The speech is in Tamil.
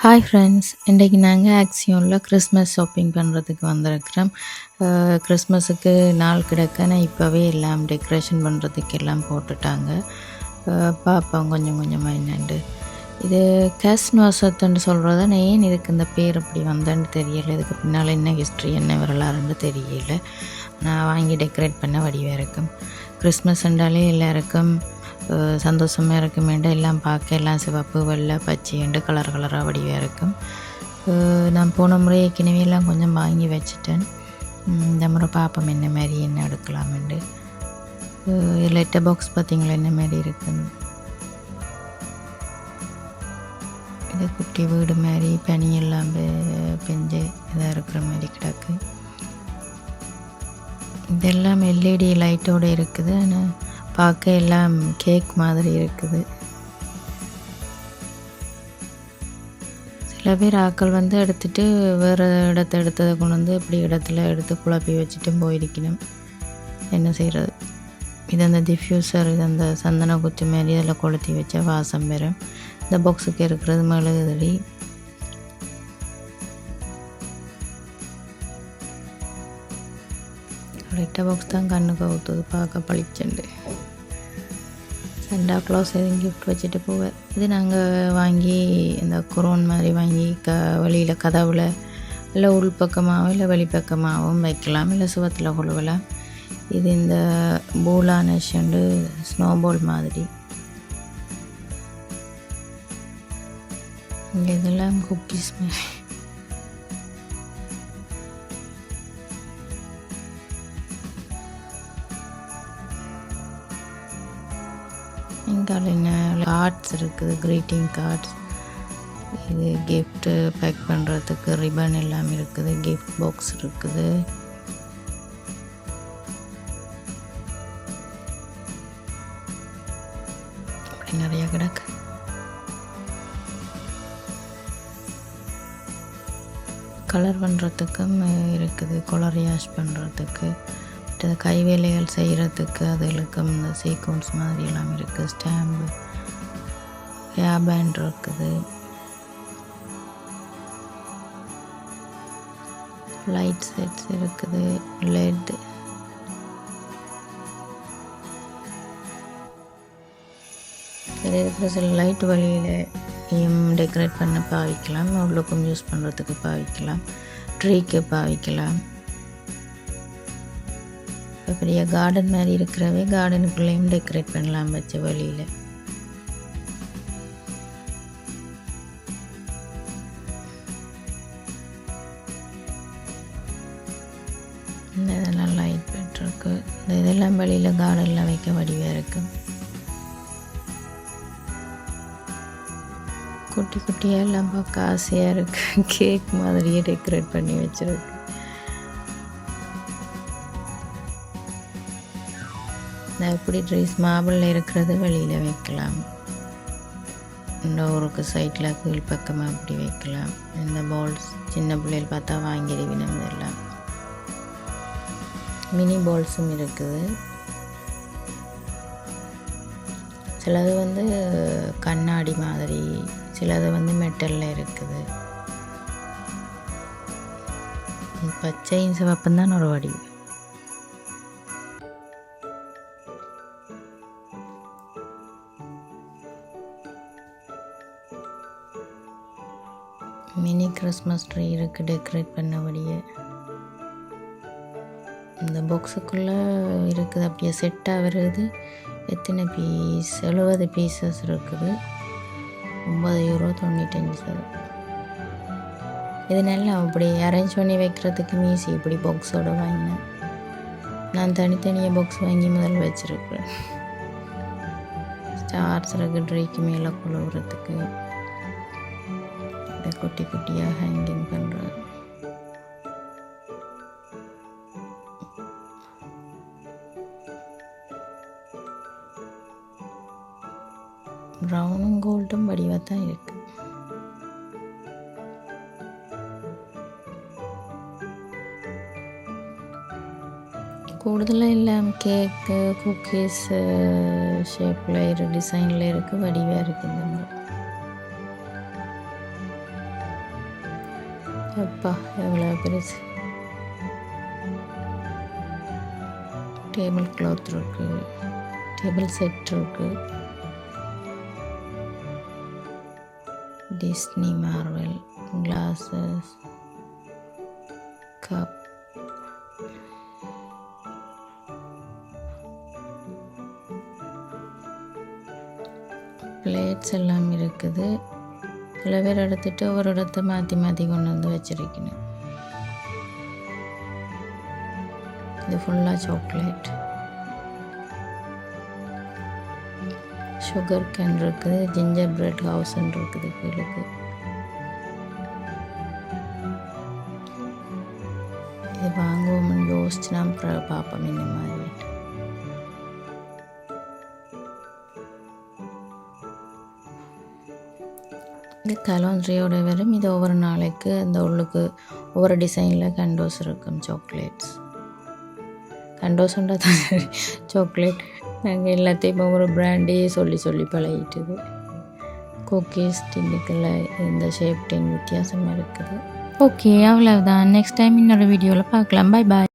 ஹாய் ஃப்ரெண்ட்ஸ் இன்றைக்கி நாங்கள் ஆக்சியோனில் கிறிஸ்மஸ் ஷாப்பிங் பண்ணுறதுக்கு வந்திருக்கிறோம். கிறிஸ்மஸுக்கு நாள் கிடக்க நான் இப்போவே எல்லாம் டெக்கரேஷன் பண்ணுறதுக்கு எல்லாம் போட்டுட்டாங்க. பார்ப்போம் கொஞ்சம் கொஞ்சமாக என்னண்டு. இது கேஸ்னோசத்துன்னு சொல்கிறத நான் ஏன் இதுக்கு இந்த பேர் அப்படி வந்தேன்னு தெரியல. இதுக்கு பின்னால் என்ன ஹிஸ்ட்ரி என்ன வரலாறுன்னு தெரியல. நான் வாங்கி டெக்கரேட் பண்ண வடிவாக இருக்கும் கிறிஸ்மஸ் என்றாலே எல்லாருக்கும் சந்தோஷமாக சந்தோஷமா இருக்குமேண்டு எல்லாம் பார்க்க எல்லாம் சிவப்பு வெள்ளை பச்சைண்டு கலர் கலராக வடிவாக இருக்கும். நான் போன முறை ஏற்கனவே எல்லாம் கொஞ்சம் வாங்கி வச்சுட்டேன். இந்த முறை பார்ப்போம் என்ன மாதிரி என்ன எடுக்கலாமெண்டு லெட்டர் பாக்ஸ் பார்த்தீங்களா என்ன மாதிரி இருக்குன்னு இது குட்டி வீடு மாதிரி பனி எல்லாம் பெஞ்சு இதாக இருக்கிற மாதிரி கிடக்கு. இதெல்லாம் எல்இடி லைட்டோடு இருக்குது. ஆனால் பார்க்க எல்லாம் கேக் மாதிரி இருக்குது. சில பேர் ஆக்கள் வந்து எடுத்துட்டு வேறு இடத்த எடுத்ததை கொண்டு வந்து இப்படி இடத்துல எடுத்து குழப்பி வச்சுட்டும் போயிருக்கணும். என்ன செய்கிறது இது அந்த டிஃப்யூசர் இது அந்த சந்தன குச்சி மாதிரி இதில் கொளுத்தி வச்சா வாசம் பெறும் இந்த பாக்ஸுக்கு இருக்கிறது மெழுகுதடி. லைட்டாக பாக்ஸ் தான் கண்ணுக்கு ஊற்றுது பார்க்க பளிச்சுண்டு. ரெண்டா க்ளாஸ் எதுவும் கிஃப்ட் வச்சுட்டு போவேன் இது நாங்கள் வாங்கி இந்த குரோன் மாதிரி வாங்கி க வெளியில் கதவில் இல்லை உள் பக்கமாகவும் இல்லை வெளிப்பக்கமாகவும் வைக்கலாம் இல்லை சுவத்தில் கொழுவலாம். இது இந்த பூலா நெஷண்டு ஸ்னோபால் மாதிரி. இங்கே இதெல்லாம் குக்கீஸ் மாதிரி. இங்கால என்ன கார்ட்ஸ் இருக்குது க்ரீட்டிங் கார்ட்ஸ் இது கிஃப்ட்டு பேக் பண்ணுறதுக்கு ரிப்பன் எல்லாம் இருக்குது கிஃப்ட் பாக்ஸ் இருக்குது. அப்படி நிறைய கிடக்கு. கலர் பண்ணுறதுக்கும் இருக்குது கொலரியாஷ் பண்ணுறதுக்கு மற்ற கைவேலைகள் செய்கிறதுக்கு இழுக்கம். இந்த சீக்வன்ஸ் மாதிரி எல்லாம் இருக்குது ஸ்டாம்பு ஹேபேண்ட் இருக்குது. லைட் செட்ஸ் இருக்குது. லெட் இருக்கிற சில லைட் வழியிலையும் டெக்கரேட் பண்ண பாவிக்கலாம். உள்ளுக்கும் யூஸ் பண்ணுறதுக்கு பாவிக்கலாம். ட்ரீக்கு பாவிக்கலாம். இப்போ பெரிய கார்டன் மாதிரி இருக்கிறவே கார்டனுக்குள்ளேயும் டெக்கரேட் பண்ணலாம் வச்ச வழியில். இந்த இதெல்லாம் லைட் பெற்றிருக்கு இந்த இதெல்லாம் வெளியில் கார்டனில் வைக்க வடிவாக இருக்குது குட்டி குட்டியாக எல்லாம் பார்க்க ஆசையாக இருக்குது கேக் மாதிரியே டெக்கரேட் பண்ணி வச்சுருக்கு. இந்த எப்படி ட்ரெஸ் மாபிளில் இருக்கிறது வெளியில் வைக்கலாம். இந்த ஊருக்கு சைட்டில் கீழ் பக்கமாக அப்படி வைக்கலாம். இந்த பால்ஸ் சின்ன பிள்ளைகள் பார்த்தா வாங்கிடுவினம் எல்லாம். மினி பால்ஸும் இருக்குது. சிலது வந்து கண்ணாடி மாதிரி சிலது வந்து மெட்டலில் இருக்குது. பச்சையும் சிவப்பும் தான் ஒரு வடிவு மினி கிறிஸ்மஸ் ட்ரீ இருக்குது டெக்கரேட் பண்ணபடியே. இந்த பாக்ஸுக்குள்ளே இருக்குது அப்படியே செட்டாக வருது. எத்தனை பீஸ் எழுபது பீசஸ் இருக்குது. ஒம்பது யூரோ தொண்ணூத்தஞ்சு சதம் இது நல்லா அப்படி அரேஞ்ச் பண்ணி வைக்கிறதுக்கு மீசி இப்படி பாக்ஸோட வாங்கினேன். நான் தனித்தனியாக பாக்ஸ் வாங்கி முதல்ல வச்சுருக்கிறேன். ஸ்டார்ஸ் இருக்குது ட்ரீக்கு மேலே குழுவுறதுக்கு இதை குட்டி குட்டியாக ஹேங்கிங் பண்ணுறது ப்ரௌனும் கோல்டும் வடிவாக தான் இருக்கு. கூடுதலாக எல்லாம் கேக்கு குக்கீஸ் ஷேப்பில் இரு டிசைனில் இருக்குது வடிவாக இருக்குது இந்த மாதிரி. அப்பா எவ்வளோ பெருசு. டேபிள் கிளாத் இருக்கு டேபிள் செட் இருக்கு. Disney Marvel glasses cup plates எல்லாம் இருக்குது. சில பேர் எடுத்துட்டு ஒரு இடத்த மாற்றி மாற்றி கொண்டு வந்து வச்சுருக்கணும். இது ஃபுல்லாக சாக்லேட் சுகர் கேன் இருக்குது ஜிஞ்சர் பிரெட் ஹவுஸ்ன்னு இருக்குது கீழுக்கு. இது வாங்குவோம்னு யோசிச்சு நான் பார்ப்போம் இந்த மாதிரி. இந்த கலோன்ட்ரியோட வெறும் இது ஒவ்வொரு நாளைக்கு அந்த உள்ளுக்கு ஒவ்வொரு டிசைனில் கண்டோஸ் இருக்கும் சாக்லேட்ஸ் கண்டோஸ்ன்றா தான் சாக்லேட் நாங்கள் எல்லாத்தையும் ஒவ்வொரு பிராண்டே சொல்லி சொல்லி பழகிட்டுது. குக்கீஸ் டின்னுக்குள்ள இந்த ஷேப் டின் வித்தியாசமாக இருக்குது. ஓகே அவ்வளவுதான். நெக்ஸ்ட் டைம் இன்னொரு வீடியோவில் பார்க்கலாம். Bye bye